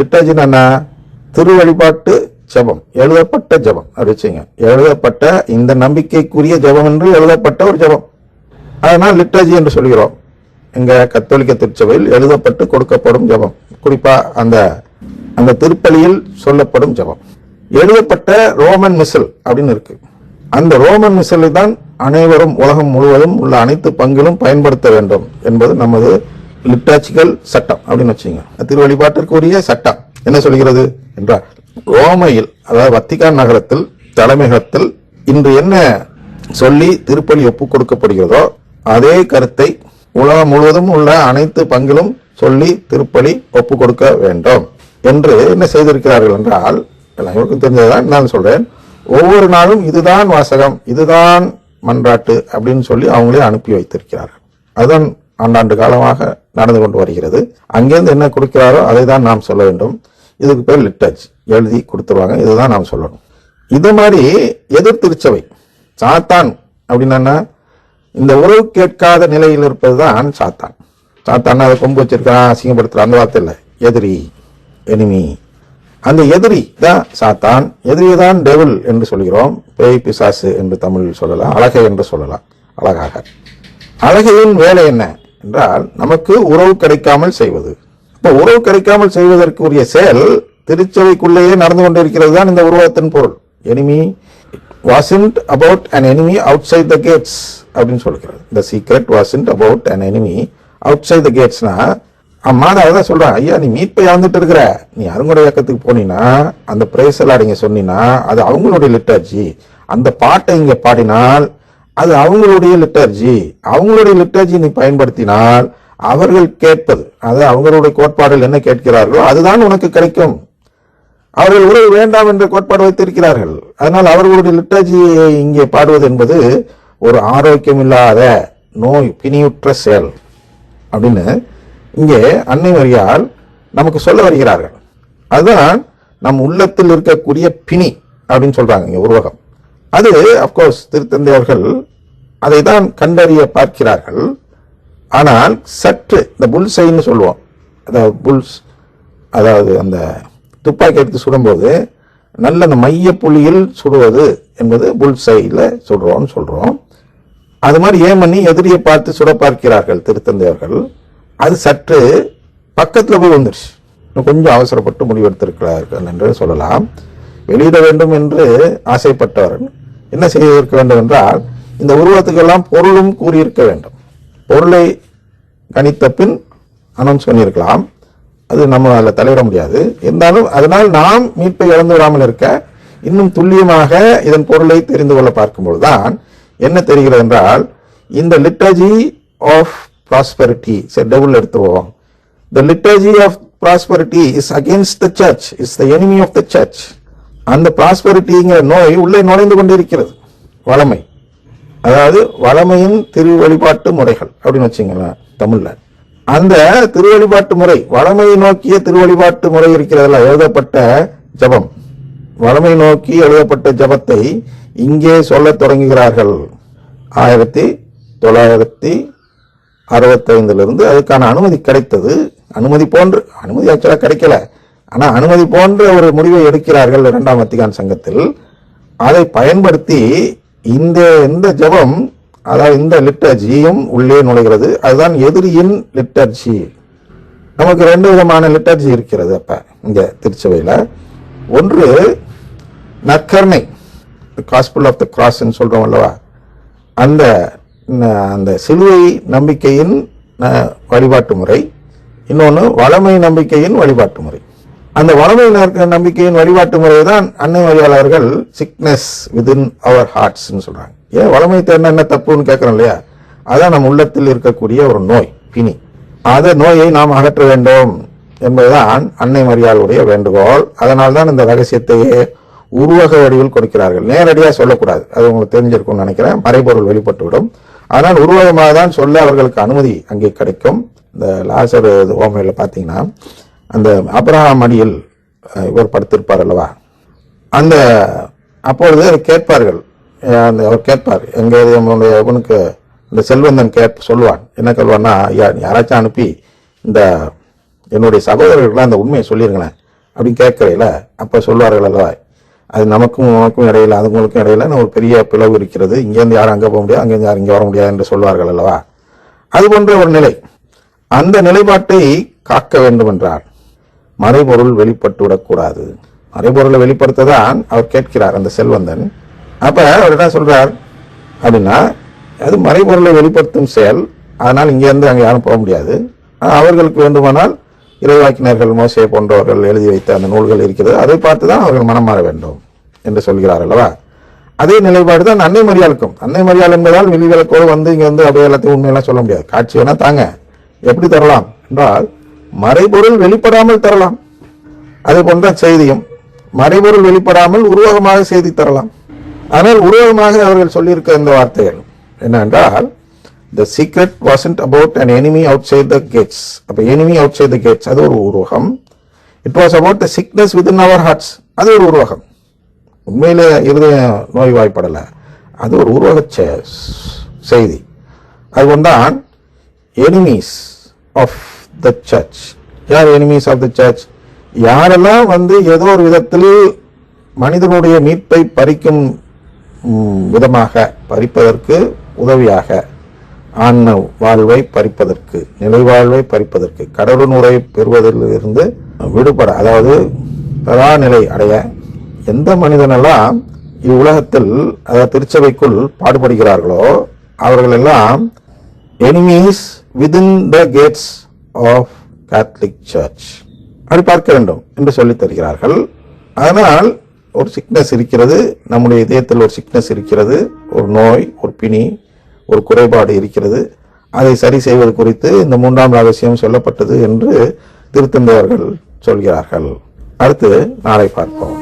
லிட்டாஜின்னு திரு வழிபாட்டு ஜெபம் எழுதப்பட்ட ஜெபம். அப்படிச்சிங்க எழுதப்பட்ட இந்த நம்பிக்கைக்குரிய ஜெபம் என்று எழுதப்பட்ட ஒரு ஜெபம். அதனால் லிட்டாஜி என்று சொல்கிறோம். எங்க கத்தோலிக்க திருச்சபையில் எழுதப்பட்டு கொடுக்கப்படும் ஜெபம். குறிப்பா அந்த அந்த திருப்பலியில் சொல்லப்படும் ஜெபம். எழுதப்பட்ட ரோமன் மிசில் அப்படின்னு இருக்கு. அந்த ரோமன் மிசலை தான் அனைவரும் உலகம் முழுவதும் உள்ள அனைத்து பங்கிலும் பயன்படுத்த வேண்டும் என்பது நமது லிட்டாச்சிக்கல் சட்டம் அப்படின்னு வச்சுங்க திருவழிபாட்டிற்குரிய சட்டம் என்ன சொல்கிறது என்றால் ரோமையில் அதாவது வத்திகான் நகரத்தில் தலைமையகத்தில் இன்று என்ன சொல்லி திருப்பலி ஒப்புக் கொடுக்கப்படுகிறதோ அதே கருத்தை உலகம் முழுவதும் உள்ள அனைத்து பங்கிலும் சொல்லி திருப்பலி ஒப்புக் கொடுக்க வேண்டும். என்று என்ன செய்திருக்கிறார்கள் என்றால் எல்லாருக்கும் தெரிஞ்சதுதான் நான் சொல்றேன். ஒவ்வொரு நாளும் இதுதான் வாசகம் இதுதான் மன்றாட்டு அப்படின்னு சொல்லி அவங்களே அனுப்பி வைத்திருக்கிறார்கள். அதன் ஆண்டாண்டு காலமாக நடந்து கொண்டு வருகிறது. அங்கேருந்து என்ன கொடுக்கிறாரோ அதை தான் நாம் சொல்ல வேண்டும். இதுக்கு பேர் லிட்டச் எழுதி கொடுத்துருவாங்க. இதுதான் நாம் சொல்லணும். இது மாதிரி எதிர் திருச்சபை சாத்தான் அப்படின்னா இந்த உறவு கேட்காத நிலையில் இருப்பது தான் சாத்தான். சாத்தான் அதை கொம்பு வச்சிருக்கான் அசிங்கப்படுத்துற அந்த வார்த்தை இல்லை. எதிரி எனிமி அந்த எதிரி தான் சாத்தான். எதிரி தான் டெவில் என்று சொல்கிறோம். பேய் பிசாசு என்று தமிழில் சொல்லலாம். அழகை என்று சொல்லலாம். அழகாக. அழகையின் வேலை என்ன? என்றால் நமக்கு உறவு கிடைக்காமல் செய்வது. இப்போ உறவு கிடைக்காமல் செய்வதற்குரிய செயல் திருச்சபைக்குள்ளேயே நடந்து கொண்டிருக்கிறது தான் இந்த உருவத்தின் பொருள். Enemy wasn't about an enemy outside the gates அப்படின்னு சொல்லுகிறது. Secret secret about an enemy outside the கேட்ஸ்னா அம்மாத தான் சொல்றான் ஐயா நீ மீட்பை இழந்துட்டு இருக்கிற. நீ அருங்குடை இயக்கத்துக்கு போனீன்னா அந்த பிரேசலாடிங்க சொன்னீங்கன்னா அது அவங்களுடைய லிட்டாச்சு அந்த பாட்டை இங்கே பாடினால் அது அவங்களுடைய லிட்டர்ஜி அவங்களுடைய லிட்டர்ஜி நீ பயன்படுத்தினால் அவர்கள் கேட்பது. அது அவங்களுடைய கோட்பாடுகள் என்ன கேட்கிறார்களோ அதுதான் உனக்கு கிடைக்கும். அவர்கள் உறவு வேண்டாம் என்ற கோட்பாடு வைத்திருக்கிறார்கள். அதனால் அவர்களுடைய லிட்டர்ஜியை இங்கே பாடுவது என்பது ஒரு ஆரோக்கியமில்லாத நோய் பிணியுற்ற செயல். அப்படின்னு இங்கே அன்னை மரியாள் நமக்கு சொல்ல வருகிறார்கள். அதுதான் நம் உள்ளத்தில் இருக்கக்கூடிய பிணி அப்படின்னு சொல்றாங்க இங்கே உருவகம். அது அப்கோர்ஸ் திருத்தந்தை அவர்கள் அதை தான் கண்டறிய பார்க்கிறார்கள். ஆனால் சற்று இந்த புல்சைன்னு சொல்லுவோம். அதாவது புல்ஸ் அதாவது அந்த துப்பாக்கி எடுத்து சுடும்போது நல்ல அந்த மைய புள்ளியில் சுடுவது என்பது புல்சையில் சுடுறோம்னு சொல்கிறோம் அது மாதிரி ஏன் எதிரியை பார்த்து சுட பார்க்கிறார்கள் திருத்தந்தையர்கள். அது சற்று பக்கத்தில் போய் வந்துருச்சு. இன்னும் கொஞ்சம் அவசரப்பட்டு முடிவெடுத்திருக்கிறார்கள் என்று சொல்லலாம். வெளியிட வேண்டும் என்று ஆசைப்பட்டவர் என்ன செய்திருக்க வேண்டும் என்றால் இந்த உருவத்துக்கெல்லாம் பொருளும் கூறியிருக்க வேண்டும். பொருளை கணித்த பின் அனௌன்ஸ் பண்ணியிருக்கலாம். அது நம்ம அதில் தலையிட முடியாது. இருந்தாலும் அதனால் நாம் மீட்பை இழந்து விடாமல் இருக்க இன்னும் துல்லியமாக இதன் பொருளை தெரிந்து கொள்ள பார்க்கும்போதுதான் என்ன தெரிகிறது என்றால் இந்த லிட்டர்ஜி ஆஃப் ப்ராஸ்பெரிட்டி சரி double எடுத்துவோம் the liturgy of prosperity is against the church is the enemy of the church அந்த ப்ராஸ்பெரிட்டிங்கிற நோய் உள்ளே நுழைந்து கொண்டிருக்கிறது. வளமை. அதாவது வளமையின் திரு வழிபாட்டு முறைகள் அப்படின்னு வச்சுங்களேன் தமிழ்ல. அந்த திருவழிபாட்டு முறை வளமையை நோக்கிய திருவழிபாட்டு முறை இருக்கிறதுல எழுதப்பட்ட ஜபம். வளமை நோக்கி எழுதப்பட்ட ஜபத்தை இங்கே சொல்லத் தொடங்குகிறார்கள். ஆயிரத்தி தொள்ளாயிரத்தி அறுபத்தைந்திலிருந்து அதுக்கான அனுமதி கிடைத்தது. அனுமதி போன்று அனுமதி ஆக்சுவலாக கிடைக்கல. ஆனால் அனுமதி போன்ற ஒரு முடிவை எடுக்கிறார்கள் இரண்டாம் வத்திகான் சங்கத்தில். அதை பயன்படுத்தி இந்த இந்த ஜெபம் அதாவது இந்த லிட்டர்ஜியும் உள்ளே நுழைகிறது. அதுதான் எதிரியின் லிட்டர்ஜி. நமக்கு ரெண்டு விதமான லிட்டர்ஜி இருக்கிறது அப்ப இங்க திருச்சபையில். ஒன்று நற்கருணை. காஸ்பிள் ஆஃப் த கிராஸ் சொல்றோம் அல்லவா? அந்த அந்த சிலுவை நம்பிக்கையின் வழிபாட்டு முறை. இன்னொன்று வளமை நம்பிக்கையின் வழிபாட்டு முறை. அந்த வளமை நம்பிக்கையின் வழிபாட்டு முறை தான் அன்னை வழியாளர்கள் சிக்னஸ் விதின் அவர் ஹார்ட்ஸ்னு சொல்றாங்க. ஏன் வளமை தேர்ந்த என்ன தப்புன்னு கேட்கறோம் இல்லையா? அதான் நம் உள்ளத்தில் இருக்கக்கூடிய ஒரு நோய் பிணி. அந்த நோயை நாம் அகற்ற வேண்டும் என்பதுதான் அன்னை மரியாளுடைய வேண்டுகோள். அதனால்தான் இந்த ரகசியத்தையே உருவக வடிவில் கொடுக்கிறார்கள். நேரடியாக சொல்லக்கூடாது. அது உங்களுக்கு தெரிஞ்சிருக்கும்னு நினைக்கிறேன். மறைபொருள் வெளிப்பட்டுவிடும். ஆனால் உருவகமாக தான் சொல்ல அவர்களுக்கு அனுமதி அங்கே கிடைக்கும். இந்த லாசர் ஓமையில் பார்த்தீங்கன்னா அந்த அப்ரஹாம் அடியில் இவர் படுத்திருப்பார் அல்லவா? அந்த அப்பொழுது கேட்பார்கள். அந்த அவர் கேட்பார். எங்கே நம்மளுடைய இவனுக்கு இந்த செல்வந்தன் கேட் சொல்லுவான் என்ன சொல்லுவான்னா ஐயா நீ யாராச்சும் அனுப்பி இந்த என்னுடைய சகோதரர்கள்லாம் அந்த உண்மையை சொல்லிருங்களேன் அப்படின்னு கேட்கறையில அப்போ சொல்வார்கள் அல்லவா? அது நமக்கும் உனக்கும் இடையில அதுங்களுக்கும் இடையில ஒரு பெரிய பிளவு இருக்கிறது. இங்கேருந்து யாரும் அங்கே போக முடியாது அங்கேருந்து யாரும் இங்கே வர முடியாது என்று சொல்வார்கள் அல்லவா? அது போன்ற ஒரு நிலை. அந்த நிலைப்பாட்டை காக்க வேண்டும் என்றார். மறைபொருள் வெளிப்பட்டு விடக்கூடாது மறைபொருளை வெளிப்படுத்த தான் அவர் கேட்கிறார் அந்த செல்வந்தன். அப்ப அவர் என்ன சொல்றார்? அப்படின்னா அது மறைபொருளை வெளிப்படுத்தும் செயல் அதனால் இங்கேருந்து அங்கே யாரும் போக முடியாது. அவர்களுக்கு வேண்டுமானால் இறைவாக்கினர்கள் மோசையை போன்றவர்கள் எழுதி வைத்த அந்த நூல்கள் இருக்கிறது. அதை பார்த்து தான் அவர்கள் மனம் மாற வேண்டும் என்று சொல்கிறார் அல்லவா? அதே நிலைப்பாடு தான் அன்னை மரியாளுக்கும். அன்னை மரியாள் என்பதால் வெளிவிலக்கோடு வந்து இங்கே வந்து அப்படியே எல்லாத்தையும் உண்மையெல்லாம் சொல்ல முடியாது. காட்சி வேணால் தாங்க. எப்படி தரலாம்? என்றால் மறைபொருள் வெளிப்படாமல் தரலாம். அதே போன்ற செய்தியும். மறைபொருள் வெளிப்படாமல் உருவகமாக செய்தி தரலாம். ஆனால் உருவகமாக அவர்கள் சொல்லியிருக்க இந்த வார்த்தைகள் என்னென்றால் the secret wasn't about and enemy outside the gates அப்போ enemy outside the gates அது ஒரு உருவகம். It was about the sickness within our hearts அது ஒரு உருவகம். உண்மையில் இருதய நோய் வாய்ப்படலை அது ஒரு உருவக செய்தி. அது கொண்டான் எனிமீஸ் ஆஃப் த சர்ச் யார் எனிமீஸ் ஆஃப் த சர்ச் யாரெல்லாம் வந்து ஏதோ ஒரு விதத்தில் மனிதனுடைய மீட்பை பறிக்கும் விதமாக பறிப்பதற்கு உதவியாக ஆன்ம வாழ்வை பறிப்பதற்கு நிலைவாழ்வை பறிப்பதற்கு கடவுளுரை பெறுவதிலிருந்து விடுபட அதாவது பெறாநிலை அடைய எந்த மனிதனெல்லாம் இவ்வுலகத்தில் அதாவது திருச்சபைக்குள் பாடுபடுகிறார்களோ அவர்கள் எல்லாம் enemies within the gates of Catholic church அப்படி பார்க்க வேண்டும் என்று சொல்லி தருகிறார்கள். அதனால் ஒரு சிக்னஸ் இருக்கிறது. நம்முடைய இதயத்தில் ஒரு சிக்னஸ் இருக்கிறது. ஒரு நோய் ஒரு பிணி ஒரு குறைபாடு இருக்கிறது. அதை சரி செய்வது குறித்து இந்த மூன்றாம் ரகசியம் சொல்லப்பட்டது என்று திருத்தந்தையர்கள் சொல்கிறார்கள். அடுத்து நாளை பார்ப்போம்.